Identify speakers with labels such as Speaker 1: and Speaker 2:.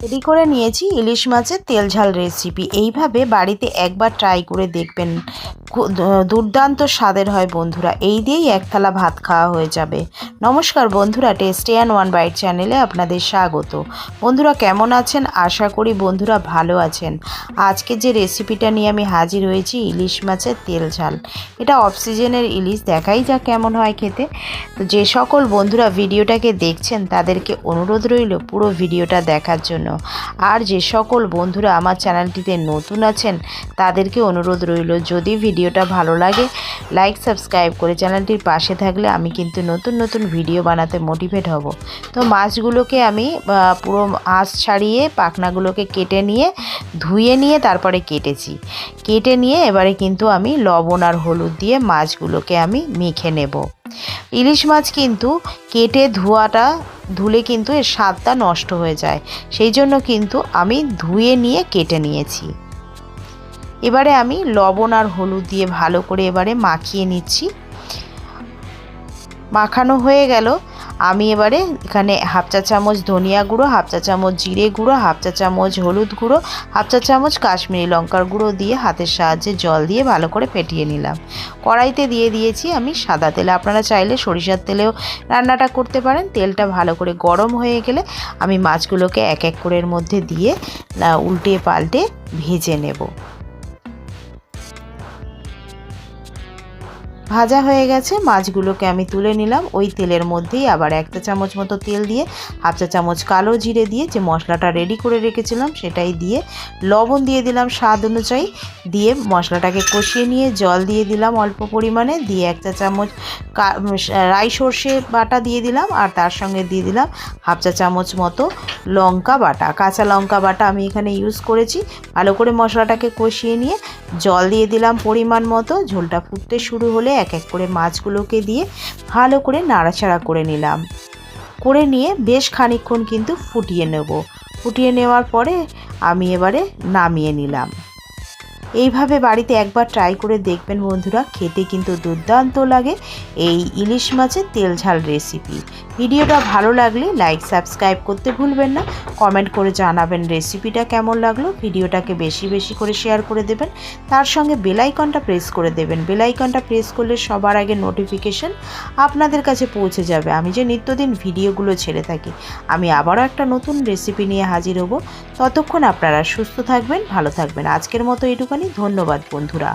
Speaker 1: Ready করে নিয়েছি ইলিশ মাছের তেল ঝাল রেসিপি এইভাবে বাড়িতে একবার ট্রাই করে দেখবেন। দুর্দান্ত স্বাদের হয় বন্ধুরা। এই দিয়েই এক থালা ভাত খাওয়া হয়ে যাবে। নমস্কার বন্ধুরা, টেস্টি অ্যান্ড ওয়ান বাইট চ্যানেলে আপনাদের স্বাগত। বন্ধুরা, কেমন আছেন? আশা করি বন্ধুরা ভালো আছেন। আজকে যে রেসিপিটা নিয়ে আমি হাজির হয়েছি, ইলিশ মাছের তেল ঝাল। এটা অফ সিজনের ইলিশ, দেখাই যা কেমন হয় খেতে। তো যে সকল বন্ধুরা ভিডিওটাকে দেখছেন, তাদেরকে অনুরোধ রইল পুরো ভিডিওটা দেখার জন্য। আর যে সকল বন্ধুরা আমার চ্যানেলটিতে নতুন আছেন, তাদেরকে অনুরোধ রইল, যদি ভিডিওটা ভালো লাগে লাইক সাবস্ক্রাইব করে চ্যানেলটির পাশে থাকলে আমি কিন্তু নতুন নতুন ভিডিও বানাতে মোটিভেট হব। তো মাছগুলোকে আমি পুরো আঁশ ছাড়িয়ে পাখনাগুলোকে কেটে নিয়ে, ধুয়ে নিয়ে তারপরে কেটেছি। কেটে নিয়ে এবারে কিন্তু আমি লবণ আর হলুদ দিয়ে মাছগুলোকে আমি মেখে নেব। ইলিশ মাছ কিন্তু কেটে ধোয়াটা, ধুলে কিন্তু এর স্বাদটা নষ্ট হয়ে যায়। সেই জন্য কিন্তু আমি ধুয়ে নিয়ে কেটে নিয়েছি। এবারে আমি লবণ আর হলুদ দিয়ে ভালো করে এবারে মাখিয়ে নিচ্ছি। মাখানো হয়ে গেল। আমি এবারে এখানে হাফ চা চামচ ধনিয়া গুঁড়ো, হাফ চা চামচ জিরে গুঁড়ো, হাফ চা চামচ হলুদ গুঁড়ো, হাফ চা চামচ কাশ্মীরি লঙ্কার গুঁড়ো দিয়ে হাতের সাহায্যে জল দিয়ে ভালো করে ফেটিয়ে নিলাম। কড়াইতে দিয়ে দিয়েছি আমি সাদা তেল। আপনারা চাইলে সরিষার তেলেও রান্নাটা করতে পারেন। তেলটা ভালো করে গরম হয়ে গেলে আমি মাছগুলোকে এক এক করে এর মধ্যে দিয়ে উল্টে পাল্টে ভেজে নেব। ভাজা হয়ে গেছে, মাছগুলোকে আমি তুলে নিলাম। ওই তেলের মধ্যেই আবার একটা চামচ মতো তেল দিয়ে, হাফ চা চামচ কালো জিরে দিয়ে যে মশলাটা রেডি করে রেখেছিলাম সেটাই দিয়ে লবণ দিয়ে দিলাম স্বাদ অনুযায়ী। দিয়ে মশলাটাকে কষিয়ে নিয়ে জল দিয়ে দিলাম অল্প পরিমাণে। দিয়ে এক চা চামচ রাই সর্ষে বাটা দিয়ে দিলাম আর তার সঙ্গে দিয়ে দিলাম হাফ চা চামচ মতো লঙ্কা বাটা। কাঁচা লঙ্কা বাটা আমি এখানে ইউজ করেছি। ভালো করে মশলাটাকে কষিয়ে নিয়ে জল দিয়ে দিলাম পরিমাণ মতো। ঝোলটা ফুটতে শুরু হলে এক এক করে মাছগুলোকে দিয়ে ভালো করে নাড়াচাড়া করে নিলাম। করে নিয়ে বেশ খানিক্ষণ কিন্তু ফুটিয়ে নেব। ফুটিয়ে নেওয়ার পরে আমি এবারে নামিয়ে নিলাম। এইভাবে বাড়িতে একবার ট্রাই করে দেখবেন বন্ধুরা, খেতে কিন্তু দুর্দান্ত লাগে এই ইলিশ মাছের তেল ঝাল রেসিপি ভিডিওটা ভালো লাগলে লাইক সাবস্ক্রাইব করতে ভুলবেন না কমেন্ট করে জানাবেন রেসিপিটা কেমন লাগল, ভিডিওটাকে বেশি বেশি করে শেয়ার করে দেবেন, তার সঙ্গে বেলাইকনটা প্রেস করে দেবেন। বেলাইকনটা প্রেস করলে সবার আগে নোটিফিকেশন আপনাদের কাছে পৌঁছে যাবে। আমি যে নিত্যদিন ভিডিওগুলো ছেড়ে থাকি, আমি আবারও একটা নতুন রেসিপি নিয়ে হাজির হব। ততক্ষণ আপনারা সুস্থ থাকবেন, ভালো থাকবেন। আজকের মতো এটুখানি ধন্যবাদ বন্ধুরা।